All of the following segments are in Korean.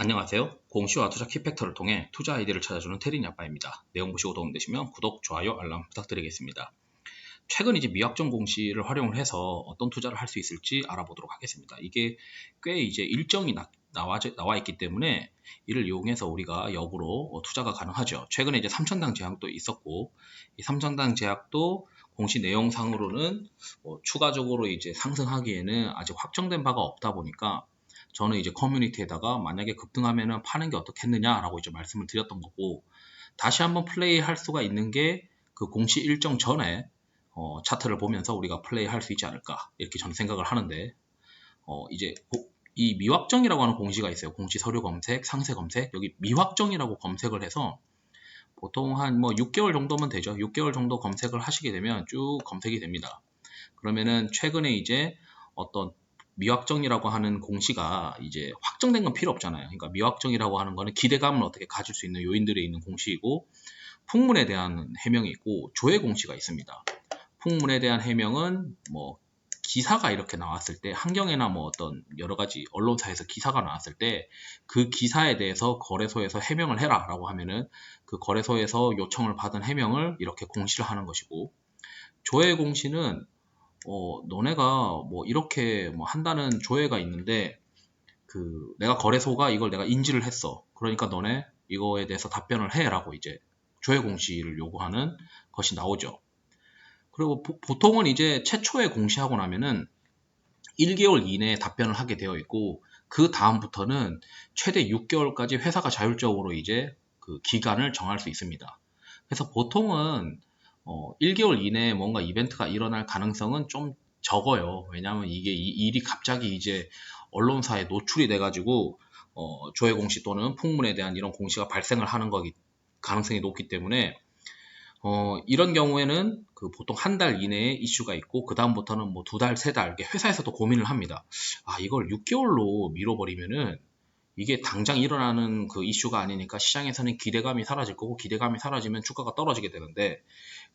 안녕하세요. 공시와 투자 키팩터를 통해 투자 아이디를 찾아주는 테린이 아빠입니다. 내용 보시고 도움되시면 구독, 좋아요, 알람 부탁드리겠습니다. 최근 이제 미확정 공시를 활용을 해서 어떤 투자를 할 수 있을지 알아보도록 하겠습니다. 이게 꽤 이제 일정이 나, 나와, 나와 있기 때문에 이를 이용해서 우리가 역으로 어, 투자가 가능하죠. 최근에 이제 3천당 제약도 있었고 이 3천당 제약도 공시 내용상으로는 뭐 추가적으로 이제 상승하기에는 아직 확정된 바가 없다 보니까 저는 이제 커뮤니티에다가 만약에 급등하면은 파는 게 어떻겠느냐라고 이제 말씀을 드렸던 거고 다시 한번 플레이 할 수가 있는 게 그 공시 일정 전에 어, 차트를 보면서 우리가 플레이 할 수 있지 않을까 이렇게 저는 생각을 하는데 어, 이제 이 미확정이라고 하는 공시가 있어요. 공시 서류 검색, 상세 검색 여기 미확정이라고 검색을 해서 보통 한 뭐 6개월 정도면 되죠. 6개월 정도 검색을 하시게 되면 쭉 검색이 됩니다. 그러면은 최근에 이제 어떤 미확정이라고 하는 공시가 이제 확정된 건 필요 없잖아요. 그러니까 미확정이라고 하는 거는 기대감을 어떻게 가질 수 있는 요인들이 있는 공시이고 풍문에 대한 해명이 있고 조회 공시가 있습니다. 풍문에 대한 해명은 뭐 기사가 이렇게 나왔을 때 환경이나 뭐 어떤 여러 가지 언론사에서 기사가 나왔을 때 그 기사에 대해서 거래소에서 해명을 해라라고 하면은 그 거래소에서 요청을 받은 해명을 이렇게 공시를 하는 것이고 조회 공시는 어, 너네가 뭐 이렇게 뭐 한다는 조회가 있는데 그 내가 거래소가 이걸 내가 인지를 했어. 그러니까 너네 이거에 대해서 답변을 해라고 이제 조회 공시를 요구하는 것이 나오죠. 그리고 보, 보통은 이제 최초에 공시하고 나면은 1개월 이내에 답변을 하게 되어 있고 그 다음부터는 최대 6개월까지 회사가 자율적으로 이제 그 기간을 정할 수 있습니다. 그래서 보통은 어, 1개월 이내에 뭔가 이벤트가 일어날 가능성은 좀 적어요. 왜냐하면 이게 이 일이 갑자기 이제 언론사에 노출이 돼가지고 어, 조회 공시 또는 풍문에 대한 이런 공시가 발생을 하는 거기 가능성이 높기 때문에 어, 이런 경우에는 그 보통 한 달 이내에 이슈가 있고 그 다음부터는 뭐 두 달, 세 달, 회사에서도 고민을 합니다. 아 이걸 6개월로 미뤄버리면은 이게 당장 일어나는 그 이슈가 아니니까 시장에서는 기대감이 사라질 거고 기대감이 사라지면 주가가 떨어지게 되는데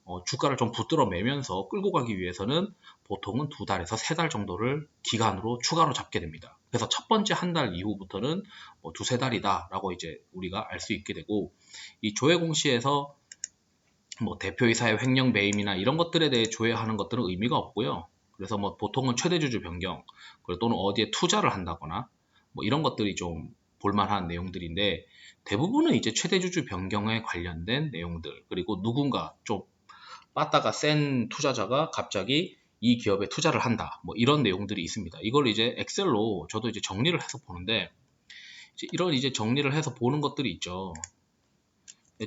어, 주가를 좀 붙들어 매면서 끌고 가기 위해서는 보통은 두 달에서 세 달 정도를 기간으로 추가로 잡게 됩니다. 그래서 첫 번째 한 달 이후부터는 뭐 두세 달이다라고 이제 우리가 알 수 있게 되고 이 조회 공시에서 뭐 대표이사의 횡령 매임이나 이런 것들에 대해 조회하는 것들은 의미가 없고요. 그래서 뭐 보통은 최대주주 변경 또는 어디에 투자를 한다거나 뭐 이런 것들이 좀 볼만한 내용들인데 대부분은 이제 최대주주 변경에 관련된 내용들. 그리고 누군가 좀 빠따가 센 투자자가 갑자기 이 기업에 투자를 한다. 뭐 이런 내용들이 있습니다. 이걸 이제 엑셀로 저도 이제 정리를 해서 보는데 이제 이런 이제 정리를 해서 보는 것들이 있죠.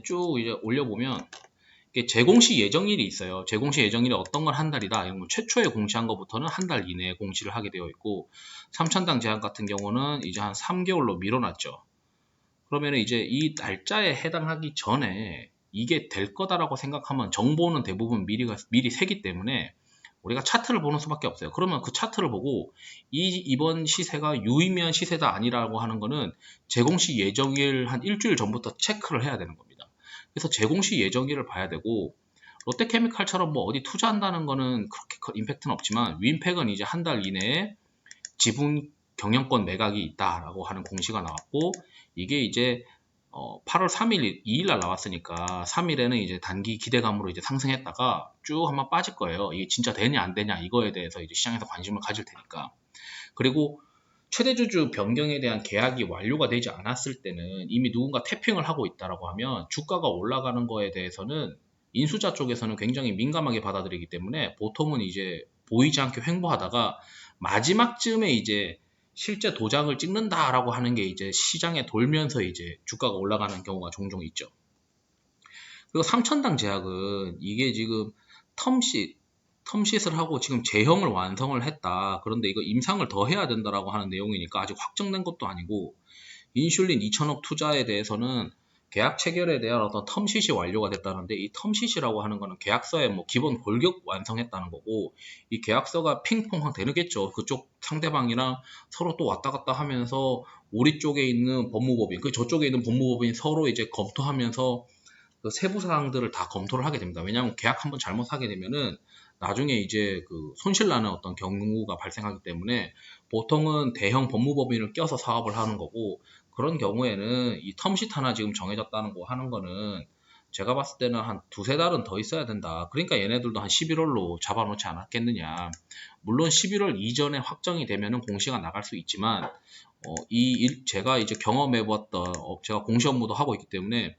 쭉 이제 올려보면 재공시 예정일이 있어요. 재공시 예정일이 어떤 걸 한 달이다. 거 최초에 공시한 것부터는 한 달 이내에 공시를 하게 되어 있고 3천당 제한 같은 경우는 이제 한 3개월로 밀어놨죠. 그러면 이제 이 날짜에 해당하기 전에 이게 될 거다라고 생각하면 정보는 대부분 미리 미리 세기 때문에 우리가 차트를 보는 수밖에 없어요. 그러면 그 차트를 보고 이 이번 시세가 유의미한 시세다 아니라고 하는 거는 제공시 예정일 한 일주일 전부터 체크를 해야 되는 겁니다. 그래서 제공시 예정일을 봐야 되고 롯데케미칼처럼 뭐 어디 투자한다는 거는 그렇게 임팩트는 없지만 윈팩은 이제 한 달 이내에 지분 경영권 매각이 있다라고 하는 공시가 나왔고 이게 이제 어 8월 3일 2일 날 나왔으니까 3일에는 이제 단기 기대감으로 이제 상승했다가 쭉 한번 빠질 거예요. 이게 진짜 되냐 안 되냐 이거에 대해서 이제 시장에서 관심을 가질 테니까. 그리고 최대주주 변경에 대한 계약이 완료가 되지 않았을 때는 이미 누군가 태핑을 하고 있다라고 하면 주가가 올라가는 거에 대해서는 인수자 쪽에서는 굉장히 민감하게 받아들이기 때문에 보통은 이제 보이지 않게 횡보하다가 마지막 쯤에 이제 실제 도장을 찍는다라고 하는 게 이제 시장에 돌면서 이제 주가가 올라가는 경우가 종종 있죠. 그리고 3천당 제약은 이게 지금 텀시 텀시을 하고 지금 제형을 완성을 했다. 그런데 이거 임상을 더 해야 된다라고 하는 내용이니까 아직 확정된 것도 아니고 인슐린 2천억 투자에 대해서는 계약 체결에 대한 어떤 텀시이 완료가 됐다는데 이 텀시이라고 하는 거는 계약서에 뭐 기본 골격 완성했다는 거고 이 계약서가 핑퐁 되겠죠. 그쪽 상대방이랑 서로 또 왔다 갔다 하면서 우리 쪽에 있는 법무법인 그 저쪽에 있는 법무법인이 서로 이제 검토하면서 그 세부 사항들을 다 검토를 하게 됩니다. 왜냐하면 계약 한번 잘못하게 되면은 나중에 이제 그 손실 나는 어떤 경우가 발생하기 때문에 보통은 대형 법무법인을 껴서 사업을 하는 거고 그런 경우에는 이 텀시트 하나 지금 정해졌다는 거 하는 거는 제가 봤을 때는 한 두세 달은 더 있어야 된다. 그러니까 얘네들도 한 11월로 잡아놓지 않았겠느냐. 물론 11월 이전에 확정이 되면은 공시가 나갈 수 있지만, 어, 이 일, 제가 이제 경험해봤던, 어, 제가 공시 업무도 하고 있기 때문에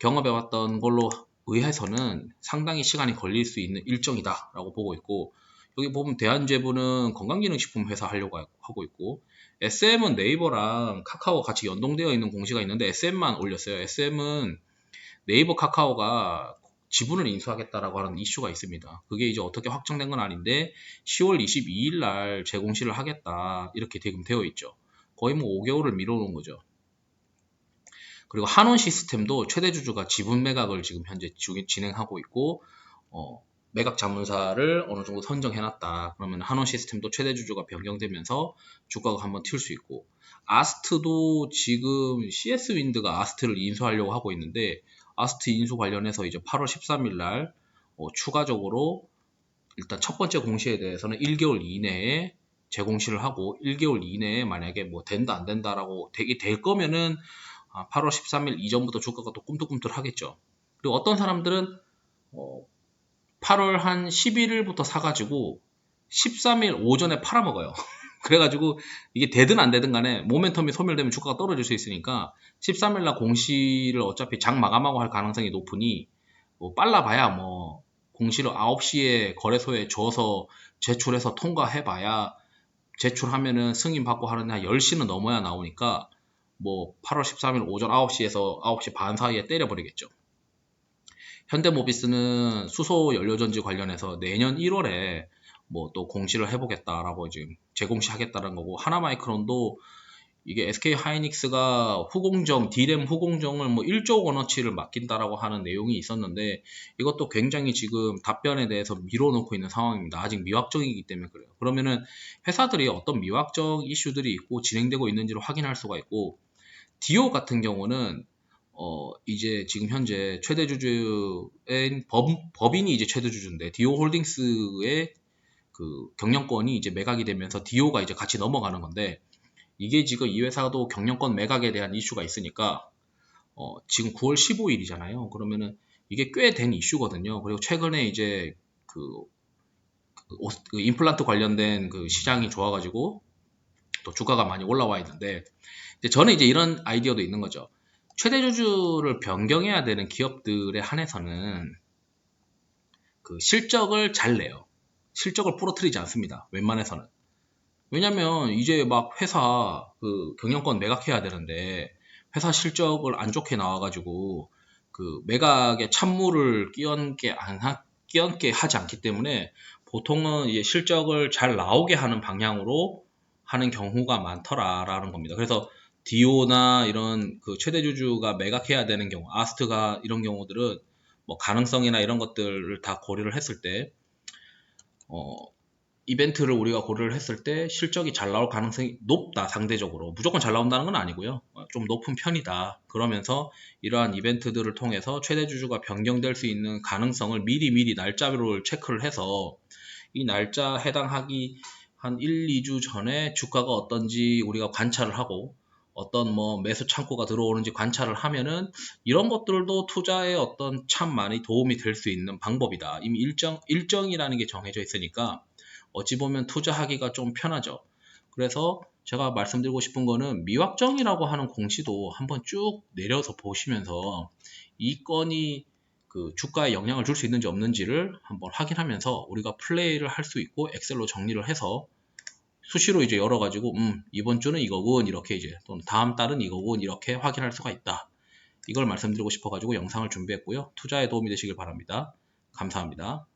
경험해봤던 걸로 의해서는 상당히 시간이 걸릴 수 있는 일정이다라고 보고 있고, 여기 보면 대한제부는 건강기능식품 회사 하려고 하고 있고, SM은 네이버랑 카카오 같이 연동되어 있는 공시가 있는데 SM만 올렸어요. SM은 네이버 카카오가 지분을 인수하겠다라고 하는 이슈가 있습니다. 그게 이제 어떻게 확정된 건 아닌데 10월 22일 날 재공시를 하겠다 이렇게 지금 되어 있죠. 거의 뭐 5개월을 미뤄놓은 거죠. 그리고 한원 시스템도 최대 주주가 지분 매각을 지금 현재 진행하고 있고 어, 매각 자문사를 어느 정도 선정해놨다. 그러면 한원 시스템도 최대 주주가 변경되면서 주가가 한번 튈 수 있고 아스트도 지금 CS 윈드가 아스트를 인수하려고 하고 있는데 아스트 인수 관련해서 이제 8월 13일 날 어, 추가적으로 일단 첫 번째 공시에 대해서는 1개월 이내에 재공시를 하고 1개월 이내에 만약에 뭐 된다 안 된다라고 되게 될 거면은 8월 아, 13일 이전부터 주가가 또 꿈틀꿈틀 하겠죠. 그리고 어떤 사람들은 어 8월 한 11일부터 사가지고 13일 오전에 팔아먹어요. 그래가지고 이게 되든 안 되든 간에 모멘텀이 소멸되면 주가가 떨어질 수 있으니까 13일날 공시를 어차피 장 마감하고 할 가능성이 높으니 뭐 빨라봐야 뭐 공시를 9시에 거래소에 줘서 제출해서 통과해봐야 제출하면은 승인 받고 하는데 한 10시는 넘어야 나오니까 뭐 8월 13일 오전 9시에서 9시 반 사이에 때려버리겠죠. 현대모비스는 수소 연료전지 관련해서 내년 1월에 뭐 또 공시를 해보겠다라고 지금 재공시하겠다는 거고 하나마이크론도 이게 SK 하이닉스가 후공정, 디램 후공정을 뭐 1조 원어치를 맡긴다라고 하는 내용이 있었는데 이것도 굉장히 지금 답변에 대해서 밀어놓고 있는 상황입니다. 아직 미확정이기 때문에 그래요. 그러면은 회사들이 어떤 미확정 이슈들이 있고 진행되고 있는지를 확인할 수가 있고 디오 같은 경우는 어, 이제 지금 현재 최대 주주인 법, 법인이 이제 최대 주주인데 디오 홀딩스의 그 경영권이 이제 매각이 되면서 디오가 이제 같이 넘어가는 건데 이게 지금 이 회사도 경영권 매각에 대한 이슈가 있으니까 어, 지금 9월 15일이잖아요. 그러면은 이게 꽤 된 이슈거든요. 그리고 최근에 이제 그, 그, 그 임플란트 관련된 그 시장이 좋아가지고 또 주가가 많이 올라와 있는데 저는 이제 이런 아이디어도 있는 거죠. 최대 주주를 변경해야 되는 기업들에 한해서는 그 실적을 잘 내요. 실적을 부러뜨리지 않습니다. 웬만해서는. 왜냐면 이제 막 회사 그 경영권 매각해야 되는데 회사 실적을 안 좋게 나와가지고 그 매각에 찬물을 끼얹게 안 하, 끼얹게 하지 않기 때문에 보통은 이제 실적을 잘 나오게 하는 방향으로 하는 경우가 많더라라는 겁니다. 그래서 디오나 이런 그 최대 주주가 매각해야 되는 경우, 아스트가 이런 경우들은 뭐 가능성이나 이런 것들을 다 고려를 했을 때, 어, 이벤트를 우리가 고려를 했을 때 실적이 잘 나올 가능성이 높다, 상대적으로. 무조건 잘 나온다는 건 아니고요. 어, 좀 높은 편이다. 그러면서 이러한 이벤트들을 통해서 최대 주주가 변경될 수 있는 가능성을 미리미리 날짜를 체크를 해서 이 날짜 해당하기 한 1, 2주 전에 주가가 어떤지 우리가 관찰을 하고 어떤 뭐 매수 창고가 들어오는지 관찰을 하면은 이런 것들도 투자에 어떤 참 많이 도움이 될 수 있는 방법이다. 이미 일정 일정이라는 게 정해져 있으니까 어찌 보면 투자하기가 좀 편하죠. 그래서 제가 말씀드리고 싶은 거는 미확정이라고 하는 공시도 한번 쭉 내려서 보시면서 이 건이 그 주가에 영향을 줄 수 있는지 없는지를 한번 확인하면서 우리가 플레이를 할 수 있고 엑셀로 정리를 해서 수시로 이제 열어가지고 음 이번 주는 이거군 이렇게 이제 또는 다음 달은 이거군 이렇게 확인할 수가 있다. 이걸 말씀드리고 싶어가지고 영상을 준비했고요. 투자에 도움이 되시길 바랍니다. 감사합니다.